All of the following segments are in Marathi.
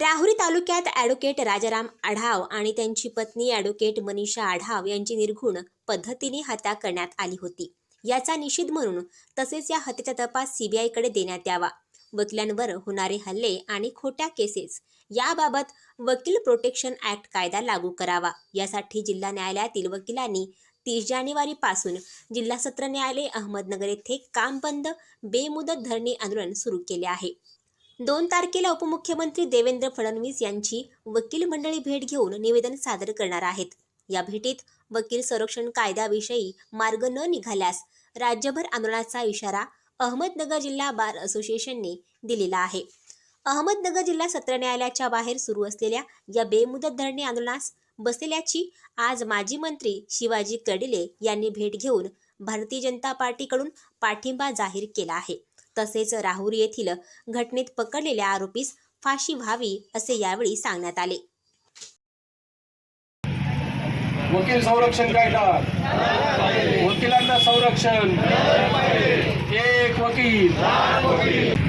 राहुरी तालुक्यात ॲडव्होकेट राजाराम आढाव आणि त्यांची पत्नी ॲडव्होकेट मनीषा आढाव यांची निर्घुण पद्धतीने हत्या करण्यात आली होती. याचा निषेध म्हणून तसेच या हत्येचा तपास सीबीआयकडे देण्यात यावा. वकिलांवर होणारे हल्ले आणि खोट्या केसेस याबाबत वकील प्रोटेक्शन ॲक्ट कायदा लागू करावा. यासाठी जिल्हा न्यायालयातील वकिलांनी तीस जानेवारीपासून जिल्हा सत्र न्यायालय अहमदनगर येथे काम बंद बेमुदत धरणे आंदोलन सुरू केले आहे. दोन तारखेला उपमुख्यमंत्री देवेंद्र फडणवीस यांची वकील मंडळी भेट घेऊन निवेदन सादर करणार आहेत. या भेटीत वकील संरक्षण कायद्याविषयी मार्ग न निघाल्यास राज्यभर आंदोलनाचा इशारा अहमदनगर जिल्हा बार असोसिएशनने दिलेला आहे. अहमदनगर जिल्हा सत्र न्यायालयाच्या बाहेर सुरू असलेल्या या बेमुदत धरणे आंदोलनास बसलेल्याची आज माजी मंत्री शिवाजी कडिले यांनी भेट घेऊन भारतीय जनता पार्टीकडून पाठिंबा जाहीर केला आहे. तसेच राहुरी येथील घटनेत पकडलेल्या आरोपीस फाशी व्हावी असे यावेळी सांगण्यात आले. वकील संरक्षण कायदा. वकिलांना संरक्षण. एक वकील.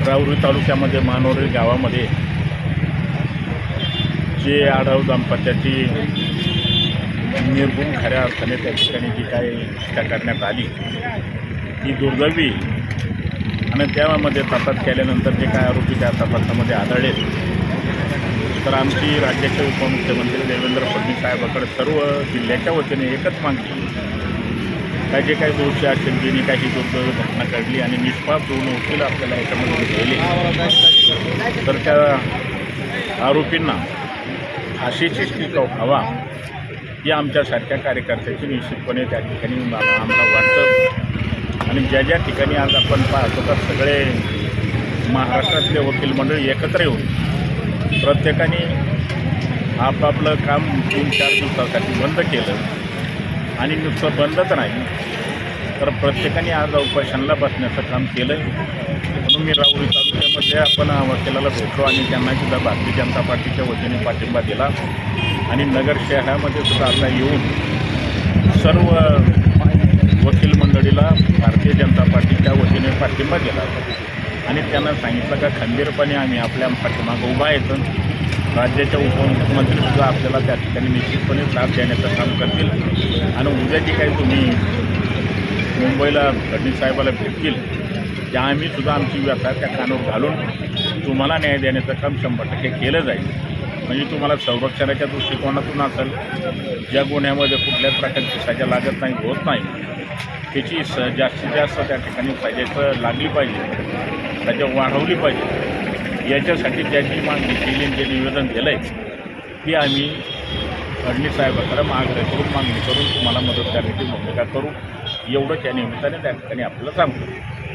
राहुरी तालुक्यामध्ये मानोरी गावामध्ये जे आढाव दाम्पत्याची निर्गुण खऱ्या अर्थाने त्या ठिकाणी जी काही शिक्षा करण्यात आली ती दुर्दैवी आणि त्यामध्ये तपास केल्यानंतर जे काय आरोपी त्या तपासामध्ये आढळले. तर आमची राज्याचे उपमुख्यमंत्री देवेंद्र फडणवीस साहेबाकडे सर्व जिल्ह्याच्या वतीने एकच मागणी. काय जे काही दोषी असेल जिने काही दुर्दैवी घटना घडली आणि निष्पाप दोन वकील आपल्याला याच्यामध्ये गेले तर त्या आरोपींना फाशीची शिक्षा व्हावा ही आमच्यासारख्या कार्यकर्त्याची निश्चितपणे त्या ठिकाणी आम्हाला वाटतं आणि ज्या ज्या ठिकाणी आज आपण पाहतो तर सगळे महाराष्ट्रातले वकील मंडळी एकत्र येऊन प्रत्येकाने आपापलं काम तीन चार दिवसासाठी बंद केलं. आणि नुसतं बंदच नाही तर प्रत्येकाने आज उपोषणाला बसण्याचं काम केलं म्हणून मी राहुरी तालुक्यामध्ये आपण वकिलाला भेटलो आणि त्यांना सुद्धा भारतीय जनता पार्टीच्या वतीने पाठिंबा दिला. आणि नगर शहरामध्ये सुद्धा आता येऊन सर्व वकील पाठिंबा केला पाठिंबा आणि त्यांना सांगितलं का खंबीरपणे आम्ही आपल्या पाठीमागं उभा येतो. राज्याच्या उपमुख्यमंत्रीसुद्धा आपल्याला त्या ठिकाणी निश्चितपणे साथ देण्याचं काम करतील. आणि उद्या जे काही तुम्ही मुंबईला फडणवीसाहेबाला भेटतील त्या आम्ही सुद्धा आमची व्यथा त्या कानावर घालून तुम्हाला न्याय देण्याचं काम शंभर टक्के केलं जाईल. म्हणजे तुम्हाला संरक्षणाच्या दृष्टिकोनातून असेल ज्या गुन्ह्यामध्ये कुठल्याच प्रकारची सजा लागत नाही होत नाही. त्याची स जास्तीत जास्त त्या ठिकाणी सजाचं लागली पाहिजे सजा वाढवली पाहिजे. याच्यासाठी ज्याची मागणी केली जे निवेदन दिलं आहे ती आम्ही फडणवीस साहेबाकडे मागणी करून मागणी करून तुम्हाला मदत करण्याची भूमिका करू. एवढं त्या निमित्ताने त्या ठिकाणी आपल्याला सांगतो.